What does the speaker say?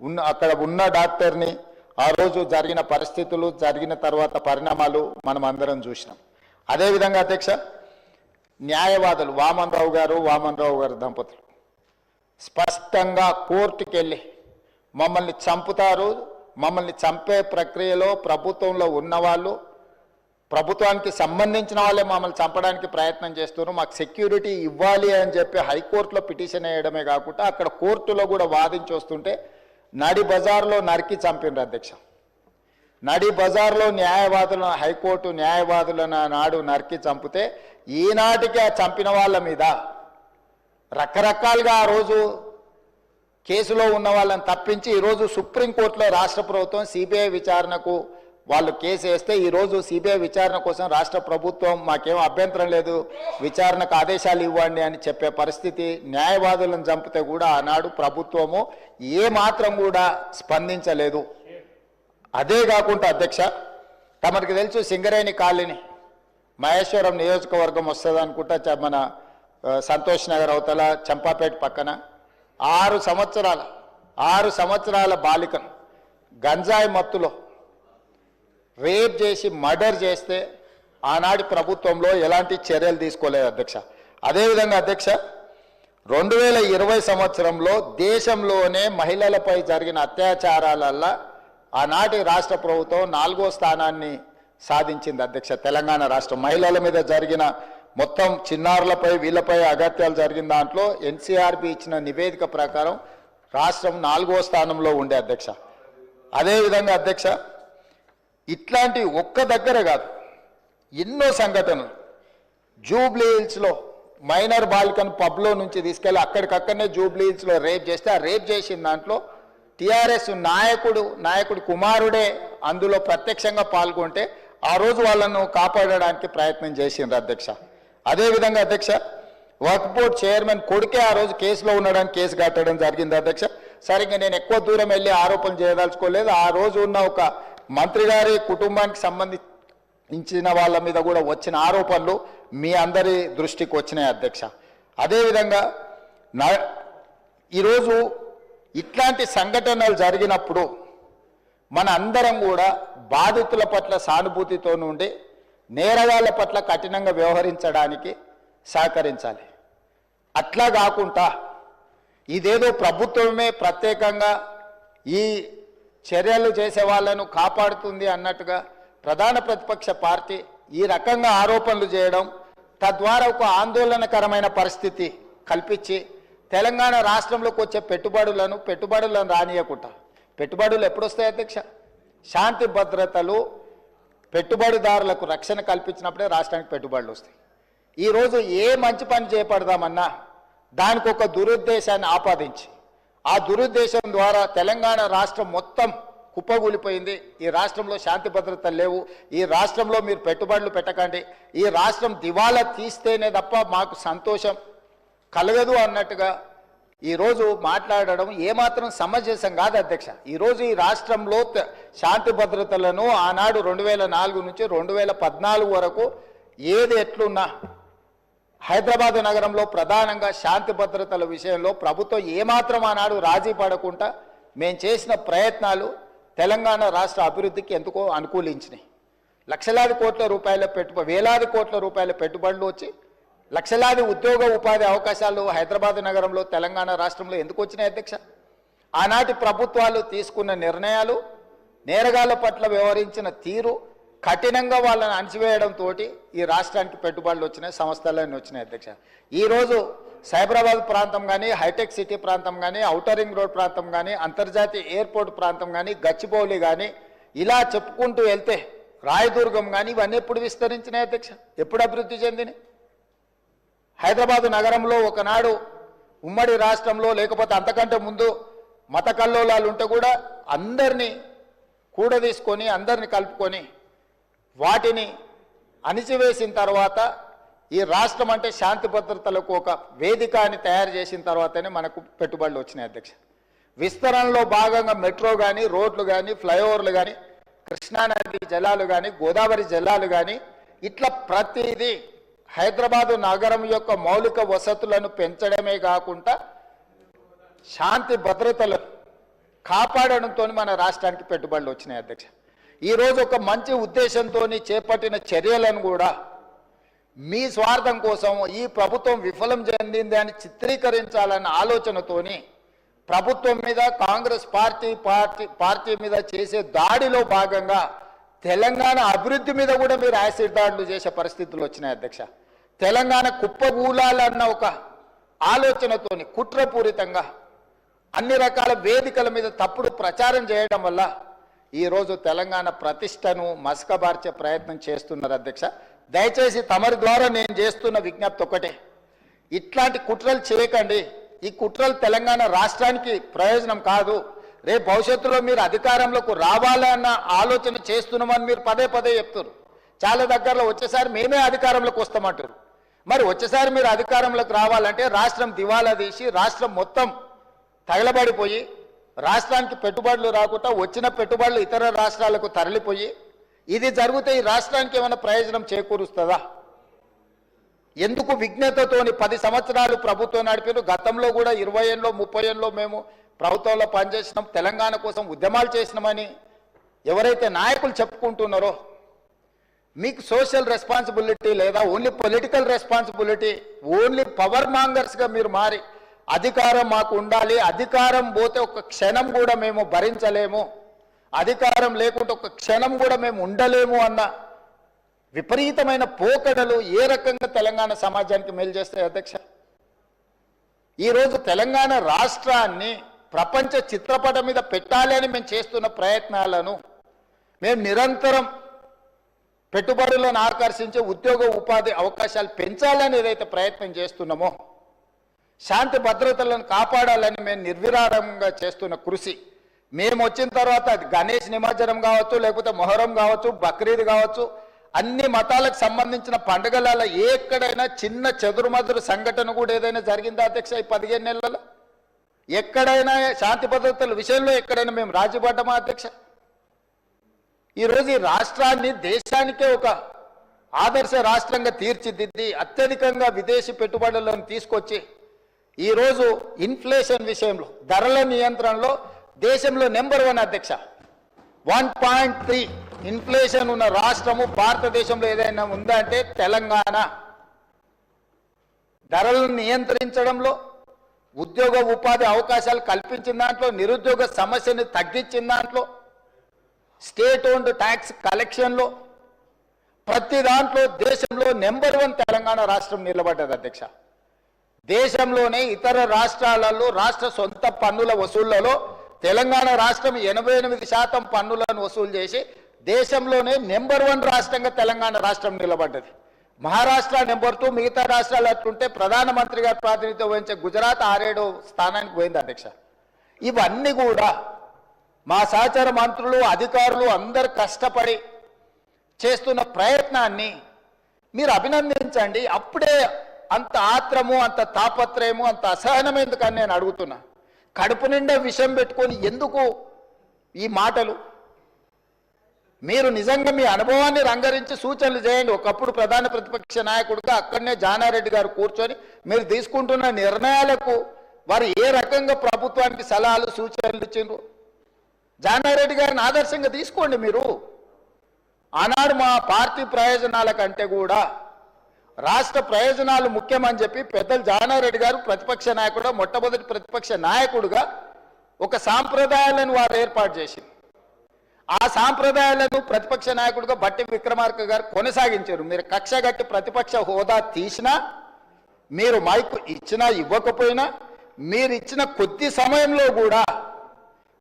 ఉన్న అక్కడ ఉన్న డాక్టర్ని ఆ రోజు జరిగిన పరిస్థితులు జరిగిన తర్వాత పరిణామాలు మనం అందరం చూసినాం. అదేవిధంగా అధ్యక్ష న్యాయవాదులు వామన్ రావు గారు వామన్ రావు గారు దంపతులు. స్పష్టంగా కోర్టుకి వెళ్ళి మమ్మల్ని చంపుతారు మమ్మల్ని చంపే ప్రక్రియలో ప్రభుత్వంలో ఉన్నవాళ్ళు ప్రభుత్వానికి సంబంధించిన వాళ్ళే మమ్మల్ని చంపడానికి ప్రయత్నం చేస్తున్నారు మాకు సెక్యూరిటీ ఇవ్వాలి అని చెప్పి హైకోర్టులో పిటిషన్ వేయడమే కాకుండా అక్కడ కోర్టులో కూడా వాదించి వస్తుంటే నడి బజార్లో నరికి చంపిండ్రు అధ్యక్ష. నడి బజార్లో న్యాయవాదులను హైకోర్టు న్యాయవాదులను నాడు నరికి చంపితే ఈనాటికి ఆ చంపిన వాళ్ళ మీద రకరకాలుగా ఆ రోజు కేసులో ఉన్న వాళ్ళని తప్పించి ఈరోజు సుప్రీంకోర్టులో రాష్ట్ర ప్రభుత్వం సిబిఐ విచారణకు వాళ్ళు కేసు వేస్తే ఈరోజు సిబిఐ విచారణ కోసం రాష్ట్ర ప్రభుత్వం మాకేం అభ్యంతరం లేదు. విచారణకు ఆదేశాలు ఇవ్వండి అని చెప్పే పరిస్థితి న్యాయవాదులను చంపితే కూడా ఆనాడు ప్రభుత్వము ఏ మాత్రం కూడా స్పందించలేదు. అదే కాకుండా అధ్యక్ష తమకు తెలుసు సింగరేణి కాలనీ మహేశ్వరం నియోజకవర్గం వస్తుంది అనుకుంటా చ- మన సంతోష్ నగర్ అవతల చంపాపేట పక్కన. ఆరు సంవత్సరాల ఆరు సంవత్సరాల బాలికను గంజాయి మత్తులో రేప్ చేసి మర్డర్ చేస్తే ఆనాటి ప్రభుత్వంలో ఎలాంటి చర్యలు తీసుకోలేదు అధ్యక్ష. అదేవిధంగా అధ్యక్ష రెండు వేల ఇరవై సంవత్సరంలో దేశంలోనే మహిళలపై జరిగిన అత్యాచారాలల్ల ఆనాటి రాష్ట్ర ప్రభుత్వం నాలుగో స్థానాన్ని సాధించింది అధ్యక్ష తెలంగాణ రాష్ట్రం. మహిళల మీద జరిగిన మొత్తం చిన్నారులపై వీళ్ళపై అగత్యాలు జరిగిన దాంట్లో ఎన్సీఆర్బి ఇచ్చిన నివేదిక ప్రకారం రాష్ట్రం నాలుగో స్థానంలో ఉండే అధ్యక్ష. అదేవిధంగా అధ్యక్ష ఇట్లాంటి ఒక్క దగ్గర కాదు. ఎన్నో సంఘటనలు. జూబ్లీ హిల్స్లో మైనర్ బాలికను పబ్లో నుంచి తీసుకెళ్ళి అక్కడికక్కడనే జూబ్లీ హిల్స్లో రేప్ చేస్తే ఆ రేప్ చేసిన దాంట్లో టీఆర్ఎస్ నాయకుడు నాయకుడి కుమారుడే అందులో ప్రత్యక్షంగా పాల్గొంటే ఆ రోజు వాళ్ళను కాపాడడానికి ప్రయత్నం చేసిండ్రు అధ్యక్ష. అదేవిధంగా అధ్యక్ష వర్క్ బోర్డ్ చైర్మన్ కొడుకే ఆ రోజు కేసులో ఉండడానికి కేసు కట్టడం జరిగింది అధ్యక్ష. సరిగ్గా నేను ఎక్కువ దూరం వెళ్ళి ఆరోపణలు చేయదలుచుకోలేదు. ఆ రోజు ఉన్న ఒక మంత్రి గారి కుటుంబానికి సంబంధించిన వాళ్ళ మీద కూడా వచ్చిన ఆరోపణలు మీ అందరి దృష్టికి వచ్చినాయి అధ్యక్ష. అదేవిధంగా నా ఈరోజు ఇట్లాంటి సంఘటనలు జరిగినప్పుడు మన అందరం కూడా బాధితుల పట్ల సానుభూతితో నుండి నేరగాళ్ళ పట్ల కఠినంగా వ్యవహరించడానికి సహకరించాలి. అట్లా కాకుండా ఇదేదో ప్రభుత్వమే ప్రత్యేకంగా ఈ చర్యలు చేసే వాళ్ళను కాపాడుతుంది అన్నట్టుగా ప్రధాన ప్రతిపక్ష పార్టీ ఈ రకంగా ఆరోపణలు చేయడం తద్వారా ఒక ఆందోళనకరమైన పరిస్థితి కల్పించి తెలంగాణ రాష్ట్రంలోకి వచ్చే పెట్టుబడులను పెట్టుబడులను రానియకుండా. పెట్టుబడులు ఎప్పుడు వస్తాయి అధ్యక్ష? శాంతి భద్రతలు పెట్టుబడిదారులకు రక్షణ కల్పించినప్పుడే రాష్ట్రానికి పెట్టుబడులు వస్తాయి. ఈరోజు ఏ మంచి పని చేపడదామన్నా దానికి ఒక దురుద్దేశాన్ని ఆపాదించి ఆ దురుద్దేశం ద్వారా తెలంగాణ రాష్ట్రం మొత్తం కుప్పగూలిపోయింది. ఈ రాష్ట్రంలో శాంతి భద్రతలు లేవు. ఈ రాష్ట్రంలో మీరు పెట్టుబడులు పెట్టకండి. ఈ రాష్ట్రం దివాలా తీస్తేనే తప్ప మాకు సంతోషం కలగదు అన్నట్టుగా ఈరోజు మాట్లాడడం ఏమాత్రం సమంజసం కాదు అధ్యక్ష. ఈరోజు ఈ రాష్ట్రంలో శాంతి భద్రతలను ఆనాడు రెండు వేల నాలుగు నుంచి రెండు వేల పద్నాలుగు వరకు ఏది ఎట్లున్నా హైదరాబాద్ నగరంలో ప్రధానంగా శాంతి భద్రతల విషయంలో ప్రభుత్వం ఏమాత్రం ఆనాడు రాజీ పడకుండా మేము చేసిన ప్రయత్నాలు తెలంగాణ రాష్ట్ర అభివృద్ధికి ఎందుకో అనుకూలించినాయి. లక్షలాది కోట్ల రూపాయల పెట్టుబడి వేలాది కోట్ల రూపాయల పెట్టుబడులు వచ్చి లక్షలాది ఉద్యోగ ఉపాధి అవకాశాలు హైదరాబాద్ నగరంలో తెలంగాణ రాష్ట్రంలో ఎందుకు వచ్చినాయి అధ్యక్ష? ఆనాటి ప్రభుత్వాలు తీసుకున్న నిర్ణయాలు నేరగాళ్ళ పట్ల వ్యవహరించిన తీరు కఠినంగా వాళ్ళని అణచివేయడంతో ఈ రాష్ట్రానికి పెట్టుబడులు వచ్చినాయి సంస్థలన్నీ వచ్చినాయి అధ్యక్ష. ఈరోజు సైబరాబాద్ ప్రాంతం కానీ హైటెక్ సిటీ ప్రాంతం కానీ ఔటర్ రింగ్ రోడ్ ప్రాంతం కానీ అంతర్జాతీయ ఎయిర్పోర్ట్ ప్రాంతం కానీ గచ్చిబౌలి కానీ ఇలా చెప్పుకుంటూ వెళ్తే రాయదుర్గం కానీ ఇవన్నీ ఎప్పుడు విస్తరించినాయి అధ్యక్ష? ఎప్పుడు అభివృద్ధి చెందినాయి? హైదరాబాదు నగరంలో ఒకనాడు ఉమ్మడి రాష్ట్రంలో లేకపోతే అంతకంటే ముందు మత కల్లోలాలు ఉంటే కూడా అందరినీ కూడదీసుకొని అందరిని కలుపుకొని వాటిని అణిచివేసిన తర్వాత ఈ రాష్ట్రం అంటే శాంతి భద్రతలకు ఒక వేదిక అని తయారు చేసిన తర్వాతనే మనకు పెట్టుబడులు వచ్చినాయి అధ్యక్ష. విస్తరణలో భాగంగా మెట్రో కానీ రోడ్లు కానీ ఫ్లైఓవర్లు కానీ కృష్ణానది జలాలు కానీ గోదావరి జలాలు కానీ ఇట్లా ప్రతిదీ హైదరాబాదు నగరం యొక్క మౌలిక వసతులను పెంచడమే కాకుండా శాంతి భద్రతలు కాపాడడంతో మన రాష్ట్రానికి పెట్టుబడులు వచ్చినాయి అధ్యక్ష. ఈరోజు ఒక మంచి ఉద్దేశంతో చేపట్టిన చర్యలను కూడా మీ స్వార్థం కోసం ఈ ప్రభుత్వం విఫలం చెందింది అని చిత్రీకరించాలన్న ఆలోచనతోని ప్రభుత్వం మీద కాంగ్రెస్ పార్టీ పార్టీ పార్టీ మీద చేసే దాడిలో భాగంగా తెలంగాణ అభివృద్ధి మీద కూడా మీరు యాసిడ్ దాడులు చేసే పరిస్థితులు వచ్చినాయి అధ్యక్ష. తెలంగాణ కుప్పగూలాలన్న ఒక ఆలోచనతోని కుట్రపూరితంగా అన్ని రకాల వేదికల మీద తప్పుడు ప్రచారం చేయడం వల్ల ఈరోజు తెలంగాణ ప్రతిష్టను మసకబార్చే ప్రయత్నం చేస్తున్నారు అధ్యక్ష. దయచేసి తమరి ద్వారా నేను చేస్తున్న విజ్ఞప్తి ఒకటే. ఇట్లాంటి కుట్రలు చేయకండి. ఈ కుట్రలు తెలంగాణ రాష్ట్రానికి ప్రయోజనం కాదు. రేపు భవిష్యత్తులో మీరు అధికారంలోకి రావాలన్న ఆలోచన చేస్తున్నామని మీరు పదే పదే చెప్తారు చాలా దగ్గరలో వచ్చేసారి మేమే అధికారంలోకి వస్తామంటారు. మరి వచ్చేసారి మీరు అధికారంలోకి రావాలంటే రాష్ట్రం దివాలా తీసి రాష్ట్రం మొత్తం తగలబడిపోయి రాష్ట్రానికి పెట్టుబడులు రాకుండా వచ్చిన పెట్టుబడులు ఇతర రాష్ట్రాలకు తరలిపోయి ఇది జరిగితే ఈ రాష్ట్రానికి ఏమైనా ప్రయోజనం చేకూరుస్తుందా? ఎందుకు విఘ్నతతోని పది సంవత్సరాలు ప్రభుత్వం నడిపారు? గతంలో కూడా ఇరవై ఏళ్ళలో ముప్పై ఏళ్ళలో మేము ప్రభుత్వంలో పనిచేసినాం తెలంగాణ కోసం ఉద్యమాలు చేసినామని ఎవరైతే నాయకులు చెప్పుకుంటున్నారో మీకు సోషల్ రెస్పాన్సిబిలిటీ లేదా only political responsibility only power మాంగర్స్గా మీరు మారి అధికారం మాకు ఉండాలి. అధికారం పోతే ఒక క్షణం కూడా మేము భరించలేము. అధికారం లేకుంటే ఒక క్షణం కూడా మేము ఉండలేము అన్న విపరీతమైన పోకడలు ఏ రకంగా తెలంగాణ సమాజానికి మేలు చేస్తాయి అధ్యక్ష? ఈరోజు తెలంగాణ రాష్ట్రాన్ని ప్రపంచ చిత్రపటం మీద పెట్టాలి అని మేము చేస్తున్న ప్రయత్నాలను మేము నిరంతరం పెట్టుబడులను ఆకర్షించే ఉద్యోగ ఉపాధి అవకాశాలు పెంచాలని ఏదైతే ప్రయత్నం చేస్తున్నామో శాంతి భద్రతలను కాపాడాలని మేము నిర్విరారంగా చేస్తున్న కృషి. మేము వచ్చిన తర్వాత అది గణేష్ నిమజ్జనం కావచ్చు లేకపోతే మొహరం కావచ్చు బక్రీద్ కావచ్చు అన్ని మతాలకు సంబంధించిన పండుగలలో ఎక్కడైనా చిన్న చెదురుమదురు సంఘటన కూడా ఏదైనా జరిగిందా అధ్యక్ష ఈ పదిహేను నెలలలో? ఎక్కడైనా శాంతి భద్రతల విషయంలో ఎక్కడైనా మేము రాజీపడ్డమా అధ్యక్ష? ఈరోజు ఈ రాష్ట్రాన్ని దేశానికే ఒక ఆదర్శ రాష్ట్రంగా తీర్చిదిద్ది అత్యధికంగా విదేశీ పెట్టుబడులను తీసుకొచ్చి ఈరోజు ఇన్ఫ్లేషన్ విషయంలో ధరల నియంత్రణలో దేశంలో నెంబర్ వన్ అధ్యక్ష. వన్ పాయింట్ త్రీ ఇన్ఫ్లేషన్ ఉన్న రాష్ట్రము భారతదేశంలో ఏదైనా ఉందంటే తెలంగాణ. ధరలను నియంత్రించడంలో ఉద్యోగ ఉపాధి అవకాశాలు కల్పించిన దాంట్లో నిరుద్యోగ సమస్యను తగ్గించిన దాంట్లో స్టేట్ ఓన్డ్ ట్యాక్స్ కలెక్షన్లో ప్రతి దాంట్లో దేశంలో నెంబర్ వన్ తెలంగాణ రాష్ట్రం నిలబడ్డది అధ్యక్ష. దేశంలోనే ఇతర రాష్ట్రాలలో రాష్ట్ర సొంత పన్నుల వసూళ్ళలో తెలంగాణ రాష్ట్రం ఎనభై ఎనిమిది శాతం పన్నులను వసూలు చేసి దేశంలోనే నెంబర్ వన్ రాష్ట్రంగా తెలంగాణ రాష్ట్రం నిలబడ్డది. మహారాష్ట్ర నెంబర్ టూ మిగతా రాష్ట్రాలు అట్లుంటే ప్రధానమంత్రి గారు ప్రాతినిధ్యం వహించే గుజరాత్ ఆరేడో స్థానానికి పోయింది అధ్యక్ష. ఇవన్నీ కూడా మా సహచార మంత్రులు అధికారులు అందరు కష్టపడి చేస్తున్న ప్రయత్నాన్ని మీరు అభినందించండి. అప్పుడే అంత ఆత్రము అంత తాపత్రయము అంత అసహనం ఎందుకని నేను అడుగుతున్నా? కడుపు నిండా విషం పెట్టుకొని ఎందుకు ఈ మాటలు? మీరు నిజంగా మీ అనుభవాన్ని రంగరించి సూచనలు చేయండి. ఒకప్పుడు ప్రధాన ప్రతిపక్ష నాయకుడిగా అక్కడనే జానారెడ్డి గారు కూర్చొని మీరు తీసుకుంటున్న నిర్ణయాలకు వారు ఏ రకంగా ప్రభుత్వానికి సలహాలు సూచనలు ఇచ్చిండ్రు? జానారెడ్డి గారిని ఆదర్శంగా తీసుకోండి మీరు. ఆనాడు మా పార్టీ ప్రయోజనాల కంటే కూడా రాష్ట్ర ప్రయోజనాలు ముఖ్యమని చెప్పి పెద్దలు జానారెడ్డి గారు ప్రతిపక్ష నాయకుడు మొట్టమొదటి ప్రతిపక్ష నాయకుడుగా ఒక సాంప్రదాయాలను వారు ఏర్పాటు చేసింది ఆ సాంప్రదాయాలను ప్రతిపక్ష నాయకుడుగా బట్టి విక్రమార్క గారు కొనసాగించారు. మీరు కక్ష గట్టి ప్రతిపక్ష హోదా తీసినా మీరు మైకు ఇచ్చినా ఇవ్వకపోయినా మీరు ఇచ్చిన కొద్ది సమయంలో కూడా